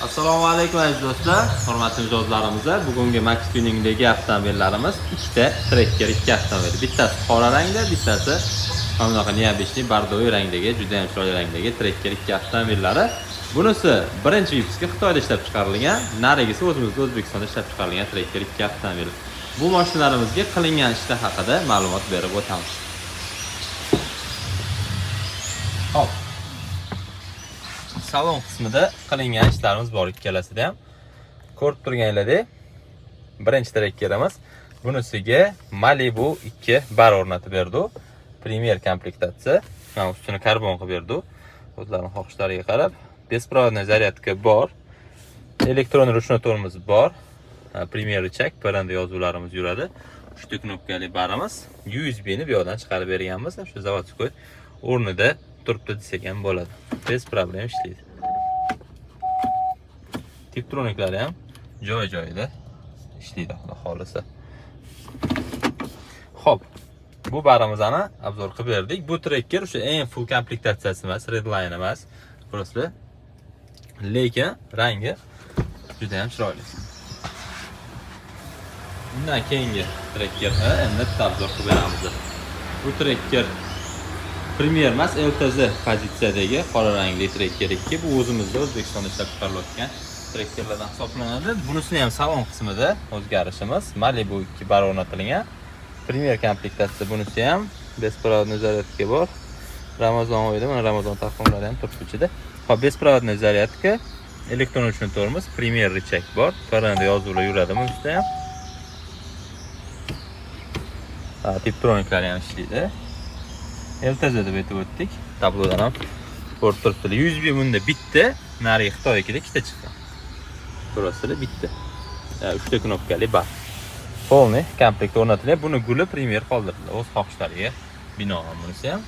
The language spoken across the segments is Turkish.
Assalomu alaykum aziz do'stlar, hurmatli mijozlarimiz. Bugungi Max Tuningdagi avtomobillarimiz ikkita Tracker ikki avtomobil. Bittasi qora rangda, bittasi mana bunaqa neobishniy bordoviy rangdagi, juda ham chiroyli rangdagi Tracker ikki avtomobillari. Bunisi birinchi vipuski Xitoyda ishlab chiqarilgan, narigisi o'zimizda O'zbekistonda ishlab chiqarilgan Tracker ikki avtomobil. Bu mashinalarimizga qilingan ishlar haqida ma'lumot berib o'tamiz. Hop. salon qismida qilingan ishlarimiz bor ikkalasida ham ko'rib turganlaringlardek birinchi trekkerimiz bunisiga Malibu 2 bar o'rnatib berdi Premier komplektatsiya mana ustini karbon qilib berdi o'zlarini xohishlariga qarab беспроводной zaryadka bor elektron ruchnoy tormoz bor Premier richak parranda yozuvlarimiz yuradi uchta knopkali barimiz USBni bu yoqdan chiqarib berganmiz shu заводской o'rnida turibdi desak ham bo'ladi bez problem ishlaydi tiptroniklari ham joy joyida ishlaydi xudo xohlasa ho'p bu barimizni obzor qilib berdik bu trekker o'sha eng full komplektatsiyasi emas redline emas просто lekin rangi juda ham chiroyli undan keyingi trekkerni endi bitta obzor qilib beramiz bu trekker Premier emas LTZ pozitsiyadagi qora rangli Tracker 2 bu o'zimizda O'zbekistonda ishlab chiqarilayotgan trekkerlardan hisoblanadi. Bunisini ham salon qismida o'zgarishimiz Malibu 2 bar o'rnatilgan. Premier komplektatsiya bunisi ham беспроводный зарядка bor. Ramazon oyida mana Ramazon taqvimlari ham turibdi ichida. Hop, беспроводный зарядка, elektron uchun tormoz, Premier richak bor. Parranda yozuvlar yuradi bunisida ham. Ha, tiptroniklar ham ishlaydi. LTZ deb aytib o'tdik. Tablodan ham ko'rib turibsizlar. 100 bin bunda bitta, narigi Xitoynikida ikkita chiqqan. Ko'rasizlar, bitta. 3 ta knopkali bar. Polni komplekt o'rnatilgan. Buni guli Premier qoldirildi o'z xohishlariga binoan bunisi ham.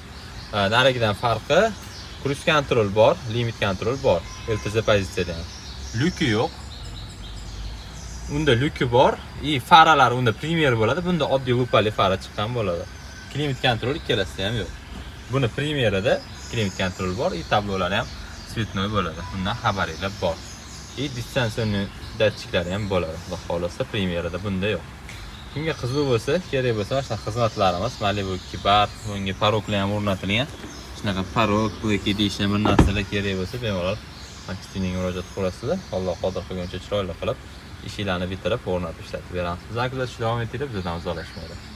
Ha, Narigidan farqi cruise control bor, limit control bor. LTZ pozitsiyada ham. Lyuki yo'q. Unda lyuki bor, и faralar unda Premier bo'ladi. Bunda oddiy lupali fara chiqqan bo'ladi. Klimat kontrol ikkalasida ham yo'q. Buni Premierada klimat kontrol bor, и tablolari ham svetnoy bo'ladi. Bundan xabaringlar bor. И distansionni datchiklari ham bo'ladi. Xudo xolasa Premierada bunda yo'q. Kimga qiziq bo'lsa, kerak bo'lsa, mana xizmatlarimiz Malibu 2 bar, bunga paroklar ham o'rnatilgan. Shunaqa parok, bleki deyishgan bir narsalar kerak bo'lsa, bemalol Maxining murojaat qilasizlar. Alloh qodir qilguncha chiroyli qilib ishinglarni bitirib o'rnatib ishlatib beramiz. Bizlarni kuzatishda davom etinglar, bizdan uzalashmaydi.